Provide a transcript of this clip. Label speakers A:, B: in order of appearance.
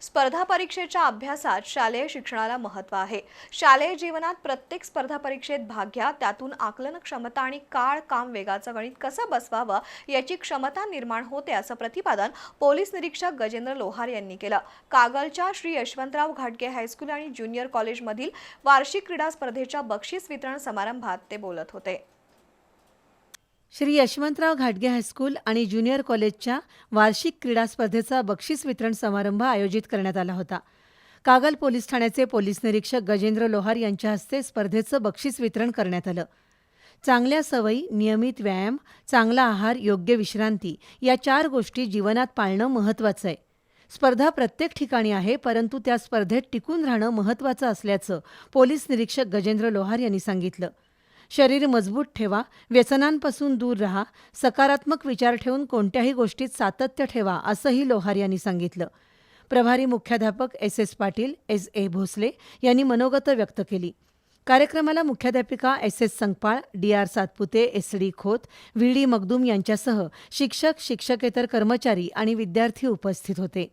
A: स्पर्धा परीक्षेच्या अभ्यासात शालेय शिक्षणाला महत्त्व आहे. शालेय जीवनात प्रत्येक स्पर्धा परीक्षेत भाग घ्या त्यातून आकलन क्षमता आणि काळ काम वेगाचं गणित कसं बसवावं याची क्षमता निर्माण होते असं प्रतिपादन पोलीस निरीक्षक गजेंद्र लोहार यांनी केलं. कागलच्या श्री यशवंतराव घाटगे हायस्कूल आणि ज्युनियर कॉलेजमधील वार्षिक क्रीडा स्पर्धेच्या बक्षीस वितरण समारंभात ते बोलत होते.
B: श्री यशवंतराव घाटगे हायस्कूल आणि ज्युनियर कॉलेजच्या वार्षिक क्रीडा स्पर्धेचा बक्षीस वितरण समारंभ आयोजित करण्यात आला होता. कागल पोलीस ठाण्याचे पोलीस निरीक्षक गजेंद्र लोहार यांच्या हस्ते स्पर्धेचं बक्षीस वितरण करण्यात आलं. चांगल्या सवयी नियमित व्यायाम चांगला आहार योग्य विश्रांती या चार गोष्टी जीवनात पाळणं महत्त्वाचं आहे. स्पर्धा प्रत्येक ठिकाणी आहे परंतु त्या स्पर्धेत टिकून राहणं महत्त्वाचं असल्याचं पोलीस निरीक्षक गजेंद्र लोहार यांनी सांगितलं. शरीर मजबूत ठेवा व्यसनांपासून दूर राहा सकारात्मक विचार ठेवून कोणत्याही गोष्टीत सातत्य ठेवा असंही लोहार यांनी सांगितलं. प्रभारी मुख्याध्यापक S S Patil S A Bhosale यांनी मनोगत व्यक्त केली. कार्यक्रमाला मुख्याध्यापिका S S Sangpal D R Satpute S D Khot V D Magdum यांच्यासह शिक्षक शिक्षकेतर कर्मचारी आणि विद्यार्थी उपस्थित होते.